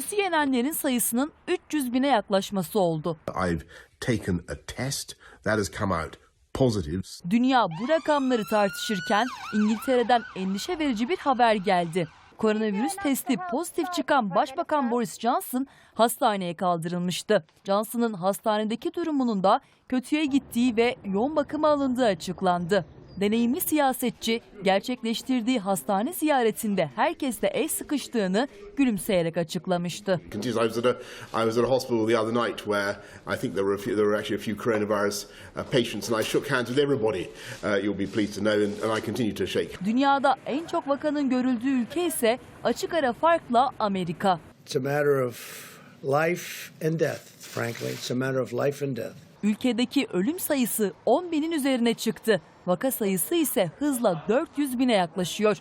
Virüsü yenenlerin sayısının 300 bine yaklaşması oldu. I've taken a test that has come out positive. Dünya bu rakamları tartışırken İngiltere'den endişe verici bir haber geldi. Koronavirüs testi pozitif çıkan Başbakan Boris Johnson hastaneye kaldırılmıştı. Johnson'ın hastanedeki durumunun da kötüye gittiği ve yoğun bakıma alındığı açıklandı. Deneyimli siyasetçi gerçekleştirdiği hastane ziyaretinde herkesle el sıkıştığını gülümseyerek açıklamıştı. Continues. I was at a I was at a hospital the other night where I think there were a few, there were actually a few coronavirus uh, patients, and I shook hands with everybody. Uh, you'll be pleased to know, and, and I continue to shake. Dünyada en çok vakanın görüldüğü ülke ise açık ara farkla Amerika. It's a matter of life and death, frankly. It's a matter of life and death. Ülkedeki ölüm sayısı 10 binin üzerine çıktı. Vaka sayısı ise hızla 400 bine yaklaşıyor.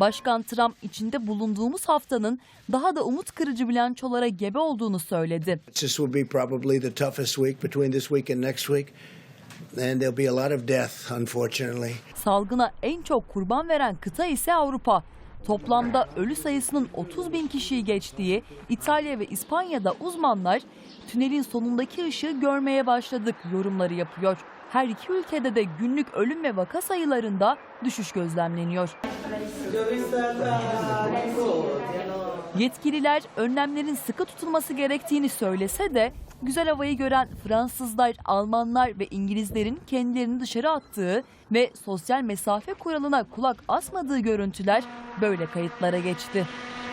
Başkan Trump içinde bulunduğumuz haftanın daha da umut kırıcı bilançolara gebe olduğunu söyledi. This will be probably the toughest week between this week and next week. And there'll be a lot of death, unfortunately. Salgına en çok kurban veren kıta ise Avrupa. Toplamda ölü sayısının 30 bin kişiyi geçtiği İtalya ve İspanya'da uzmanlar tünelin sonundaki ışığı görmeye başladık yorumları yapıyor. Her iki ülkede de günlük ölüm ve vaka sayılarında düşüş gözlemleniyor. Yetkililer önlemlerin sıkı tutulması gerektiğini söylese de güzel havayı gören Fransızlar, Almanlar ve İngilizlerin kendilerini dışarı attığı ve sosyal mesafe kuralına kulak asmadığı görüntüler böyle kayıtlara geçti.